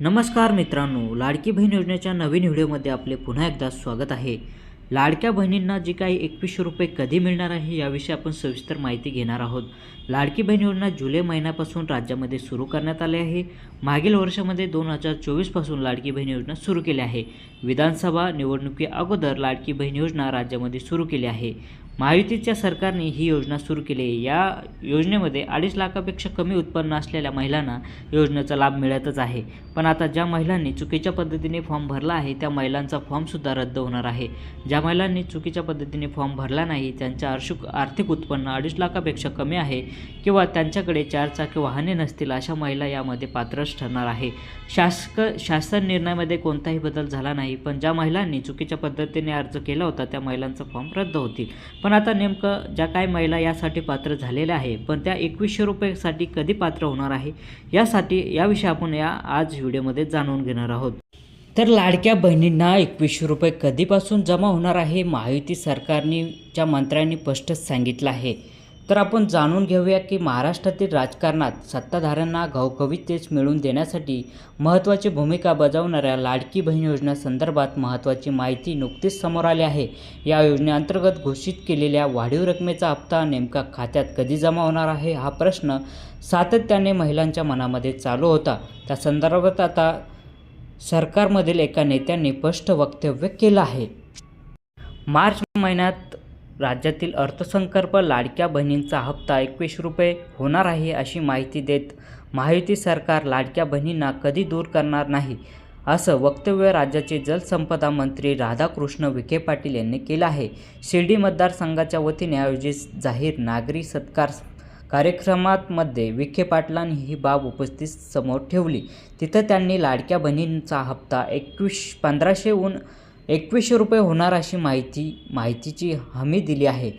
नमस्कार मित्रांनो लाडकी बहीण योजनेच्या नवीन व्हिडिओमध्ये आपले पुन्हा एकदा स्वागत आहे. लाडक्या बहिणींना जी काही एकवीसशे रुपये कधी मिळणार आहे याविषयी आपण सविस्तर माहिती घेणार आहोत. लाडकी बहीण योजना जुलै महिन्यापासून राज्यामध्ये सुरू करण्यात आली आहे. मागील वर्षामध्ये दोन हजार चोवीसपासून लाडकी बहीण योजना सुरू केली आहे. विधानसभा निवडणुकी अगोदर लाडकी बहीण योजना राज्यामध्ये सुरू केली आहे. महायुतीच्या सरकारने ही योजना सुरू केली आहे. या योजनेमध्ये अडीच लाखापेक्षा कमी उत्पन्न असलेल्या महिलांना योजनेचा लाभ मिळतच आहे. पण आता ज्या महिलांनी चुकीच्या पद्धतीने फॉर्म भरला आहे त्या महिलांचा फॉर्मसुद्धा रद्द होणार आहे. ज्या महिलांनी चुकीच्या पद्धतीने फॉर्म भरला नाही त्यांच्या आर्शिक आर्थिक उत्पन्न अडीच लाखापेक्षा कमी आहे किंवा त्यांच्याकडे चार चाकी वाहने नसतील अशा महिला यामध्ये पात्रच ठरणार आहे. शासक शासन निर्णयामध्ये कोणताही बदल झाला नाही पण ज्या महिलांनी चुकीच्या पद्धतीने अर्ज केला होता त्या महिलांचा फॉर्म रद्द होतील. पण आता नेमकं ज्या काही महिला यासाठी पात्र झालेल्या आहे पण त्या एकवीसशे रुपयेसाठी कधी पात्र होणार आहे यासाठी याविषयी आपण या आज व्हिडिओमध्ये जाणून घेणार आहोत. तर लाडक्या बहिणींना एकवीसशे रुपये कधीपासून जमा होणार आहे महायुती सरकारने ज्या मंत्र्यांनी स्पष्टच सांगितलं आहे. तर आपण जाणून घेऊया की महाराष्ट्रातील राजकारणात सत्ताधाऱ्यांना घवघवीत तेच मिळवून देण्यासाठी महत्त्वाची भूमिका बजावणाऱ्या लाडकी बहीण योजनेसंदर्भात महत्त्वाची माहिती नुकतीच समोर आली आहे. या योजनेअंतर्गत घोषित केलेल्या वाढीव रकमेचा हप्ता नेमका खात्यात कधी जमा होणार आहे हा प्रश्न सातत्याने महिलांच्या मनामध्ये चालू होता. त्या संदर्भात आता सरकारमधील एका नेत्यांनी स्पष्ट वक्तव्य केलं आहे. मार्च महिन्यात राज्यातील अर्थसंकल्प लाडक्या बहिणींचा हप्ता एकवीस रुपये होणार आहे अशी माहिती देत महायुती सरकार लाडक्या बहिणींना कधी दूर करणार नाही असं वक्तव्य राज्याचे जलसंपदा मंत्री राधाकृष्ण विखे पाटील यांनी केलं आहे. शिर्डी मतदारसंघाच्या वतीने आयोजित जाहीर नागरी सत्कार कार्यक्रमामध्ये विखे पाटलांनी ही बाब उपस्थित समोर ठेवली. तिथं त्यांनी लाडक्या बहिणींचा हप्ता एकवीस पंधराशेहून एकवीसशे रुपये होणार अशी माहिती माहितीची हमी दिली आहे.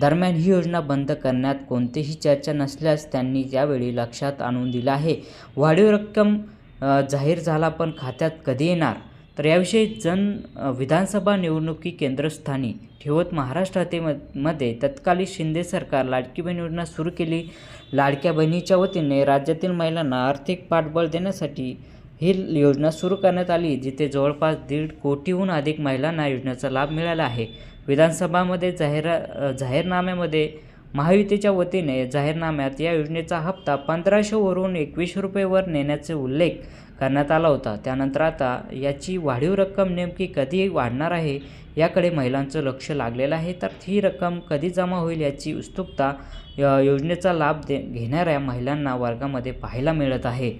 दरम्यान ही योजना बंद करण्यात कोणतीही चर्चा नसल्यास त्यांनी यावेळी लक्षात आणून दिलं आहे. वाढीव रक्कम जाहीर झाला पण खात्यात कधी येणार? तर याविषयी जन विधानसभा निवडणुकी केंद्रस्थानी ठेवत महाराष्ट्राते मध्ये तत्कालीन शिंदे सरकार लाडकी बहीण योजना सुरू केली. लाडक्या बहिणीच्या वतीने राज्यातील महिलांना आर्थिक पाठबळ देण्यासाठी ही योजना सुरू करण्यात आली जिथे जवळपास दीड कोटीहून अधिक महिलांना योजनेचा लाभ मिळाला आहे. विधानसभामध्ये जाहिरा जाहीरनाम्यामध्ये महायुतीच्या वतीने जाहीरनाम्यात या योजनेचा हप्ता पंधराशेवरून एकवीसशे रुपयेवर नेण्याचा उल्लेख करण्यात आला होता. त्यानंतर आता याची वाढीव रक्कम नेमकी कधी वाढणार आहे याकडे महिलांचं लक्ष लागलेलं आहे. तर ही रक्कम कधी जमा होईल याची उत्सुकता योजनेचा लाभ दे घेणाऱ्या महिलांना वर्गामध्ये पाहायला मिळत आहे.